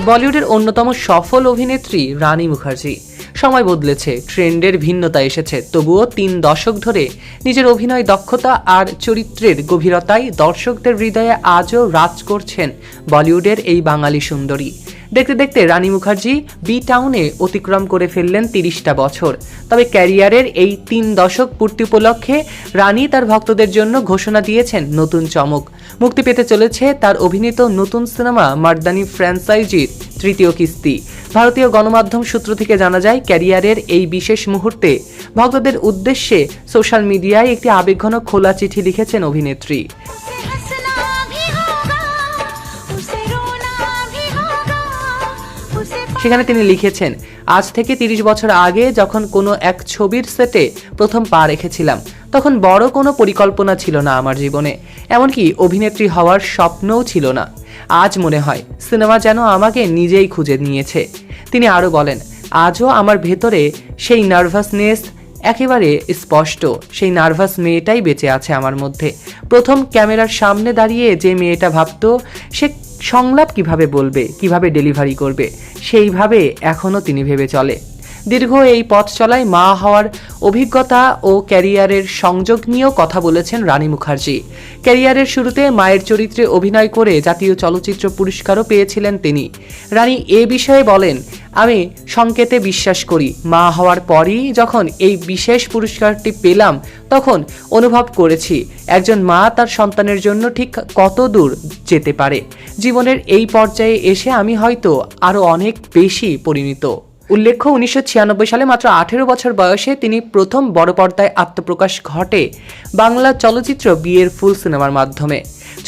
বলিউডের অন্যতম সফল অভিনেত্রী রানী মুখার্জি। সময় বদলেছে, ট্রেন্ডের ভিন্নতা এসেছে, তবুও তিন দশক ধরে নিজের অভিনয় দক্ষতা আর চরিত্রের গভীরতায় দর্শকদের হৃদয়ে আজও রাজ করছেন বলিউডের এই বাঙালি সুন্দরী। দেখতে দেখতে রানী মুখার্জি বি টাউনে অতিক্রম করে ফেললেন তিরিশটা বছর। তবে ক্যারিয়ারের এই তিন দশক পূর্তি উপলক্ষে রানী তার ভক্তদের জন্য ঘোষণা দিয়েছেন নতুন চমক। মুক্তি পেতে চলেছে তার অভিনীত নতুন সিনেমা মার্দানি ফ্র্যাঞ্চাইজির তৃতীয় কিস্তি। ভারতীয় গণমাধ্যম সূত্র থেকে জানা যায়, ক্যারিয়ারের এই বিশেষ মুহূর্তে ভক্তদের উদ্দেশ্যে সোশ্যাল মিডিয়ায় একটি আবেগঘন খোলা চিঠি লিখেছেন অভিনেত্রী। সেখানে তিনি লিখেছেন, আজ থেকে তিরিশ বছর আগে যখন কোনো এক ছবির সেটে প্রথম পা রেখেছিলাম, তখন বড় কোনো পরিকল্পনা ছিল না আমার জীবনে। এমনকি অভিনেত্রী হওয়ার স্বপ্নও ছিল না। আজ মনে হয়, সিনেমা যেন আমাকে নিজেই খুঁজে নিয়েছে। তিনি আরও বলেন, আজও আমার ভেতরে সেই নার্ভাসনেস একেবারে স্পষ্ট। সেই নার্ভাস মেয়েটাই বেঁচে আছে আমার মধ্যে। প্রথম ক্যামেরার সামনে দাঁড়িয়ে যে মেয়েটা ভাবতো, সে সংলাপ কীভাবে বলবে কীভাবে ডেলিভারি করবে সেইভাবে এখনও তিনি ভেবে চলে। দীর্ঘ এই পথ চলায় মা হওয়ার অভিজ্ঞতা ও ক্যারিয়ারের সংযোগ নিয়েও কথা বলেছেন রানী মুখার্জি। ক্যারিয়ারের শুরুতে মায়ের চরিত্রে অভিনয় করে জাতীয় চলচ্চিত্র পুরস্কারও পেয়েছিলেন তিনি। রানী এ বিষয়ে বলেন, আমি সংকেতে বিশ্বাস করি, মা হওয়ার পরই যখন এই বিশেষ পুরস্কারটি পেলাম, তখন অনুভব করেছি, একজন মা তার সন্তানের জন্য ঠিক কত দূর যেতে পারে। জীবনের এই পর্যায়ে এসে আমি হয়তো আরও অনেক বেশি পরিণত। উল্লেখ্য, উনিশশো ছিয়ানব্বই সালে মাত্র আঠেরো বছর বয়সে তিনি প্রথম বড় পর্দায় আত্মপ্রকাশ ঘটে বাংলা চলচ্চিত্র বিয়ের ফুল সিনেমার মাধ্যমে।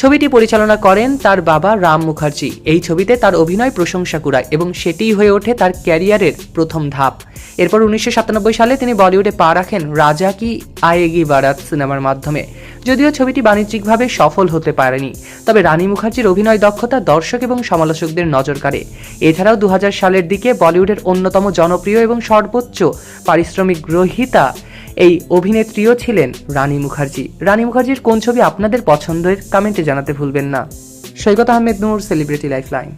ছবিটি পরিচালনা করেন তার বাবা রাম মুখার্জি। এই ছবিতে তার অভিনয় প্রশংসা কুড়ায় এবং সেটিই হয়ে ওঠে তার ক্যারিয়ারের প্রথম ধাপ। এরপর উনিশশো সাতানব্বই সালে তিনি বলিউডে পা রাখেন রাজা কি আয়েগি বারাত সিনেমার মাধ্যমে। যদিও ছবিটি বাণিজ্যিকভাবে সফল হতে পারেনি, তবে রানী মুখার্জির অভিনয় দক্ষতা দর্শক এবং সমালোচকদের নজর কাড়ে। এছাড়াও দু হাজার সালের দিকে বলিউডের অন্যতম জনপ্রিয় এবং সর্বোচ্চ পারিশ্রমিক গ্রহীতা এই অভিনেত্রীও ছিলেন রানী মুখার্জি। রানী মুখার্জির কোন ছবি আপনাদের পছন্দের কমেন্টে জানাতে ভুলবেন না। Saikat Ahmed Noor celebrity life line